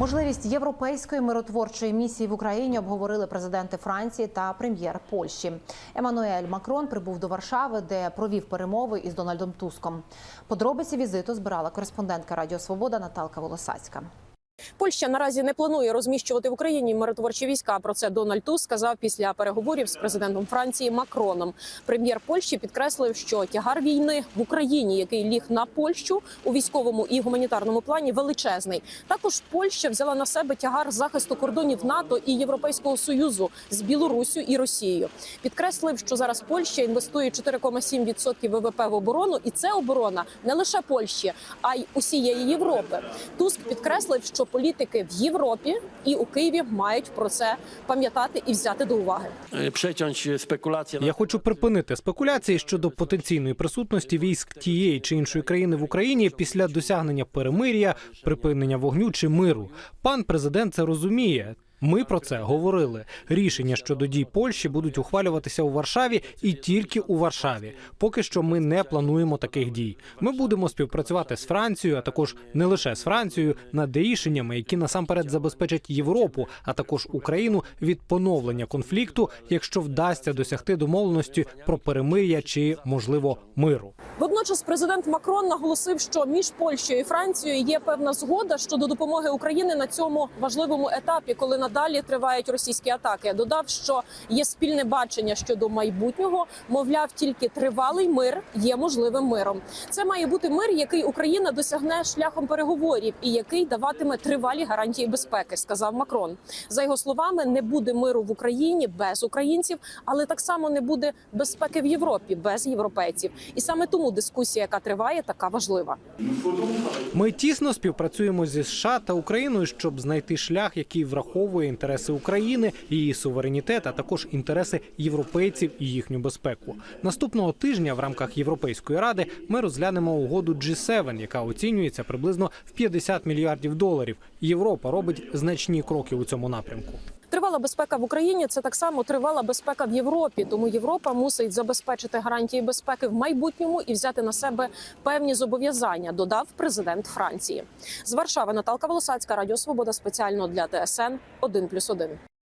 Можливість європейської миротворчої місії в Україні обговорили президенти Франції та прем'єр Польщі. Еммануель Макрон прибув до Варшави, де провів перемови із Дональдом Туском. Подробиці візиту збирала кореспондентка Радіо Свобода Наталка Волосацька. Польща наразі не планує розміщувати в Україні миротворчі війська. Про це Дональд Туск сказав після переговорів з президентом Франції Макроном. Прем'єр Польщі підкреслив, що тягар війни в Україні, який ліг на Польщу у військовому і гуманітарному плані, величезний. Також Польща взяла на себе тягар захисту кордонів НАТО і Європейського союзу з Білоруссю і Росією. Підкреслив, що зараз Польща інвестує 4,7% ВВП в оборону, і це оборона не лише Польщі, а й усієї Європи. Туск підкреслив, що політики в Європі і у Києві мають про це пам'ятати і взяти до уваги. e, przeciąć. Я хочу припинити спекуляції щодо потенційної присутності військ тієї чи іншої країни в Україні після досягнення перемир'я, припинення вогню чи миру. Пан президент це розуміє. Ми про це говорили. Рішення щодо дій Польщі будуть ухвалюватися у Варшаві і тільки у Варшаві. Поки що ми не плануємо таких дій. Ми будемо співпрацювати з Францією, а також не лише з Францією, над рішеннями, які насамперед забезпечать Європу, а також Україну від поновлення конфлікту, якщо вдасться досягти домовленості про перемир'я чи можливо миру. Водночас президент Макрон наголосив, що між Польщею і Францією є певна згода щодо допомоги Україні на цьому важливому етапі, коли надалі тривають російські атаки. Я Додав, що є спільне бачення щодо майбутнього. Мовляв, тільки тривалий мир є можливим миром. Це має бути мир, який Україна досягне шляхом переговорів і який даватиме тривалі гарантії безпеки, сказав Макрон. За його словами, не буде миру в Україні без українців, але так само не буде безпеки в Європі без європейців. І саме тому дискусія, яка триває, така важлива. Ми тісно співпрацюємо зі США та Україною, щоб знайти шлях, який враховує інтереси України, її суверенітет, а також інтереси європейців і їхню безпеку. Наступного тижня в рамках Європейської ради ми розглянемо угоду G7, яка оцінюється приблизно в 50 мільярдів доларів. Європа робить значні кроки у цьому напрямку. Тривала безпека в Україні це так само тривала безпека в Європі. Тому Європа мусить забезпечити гарантії безпеки в майбутньому і взяти на себе певні зобов'язання. Додав президент Франції з Варшави. Наталка Волосацька, Радіо Свобода спеціально для ТСН 1+,1.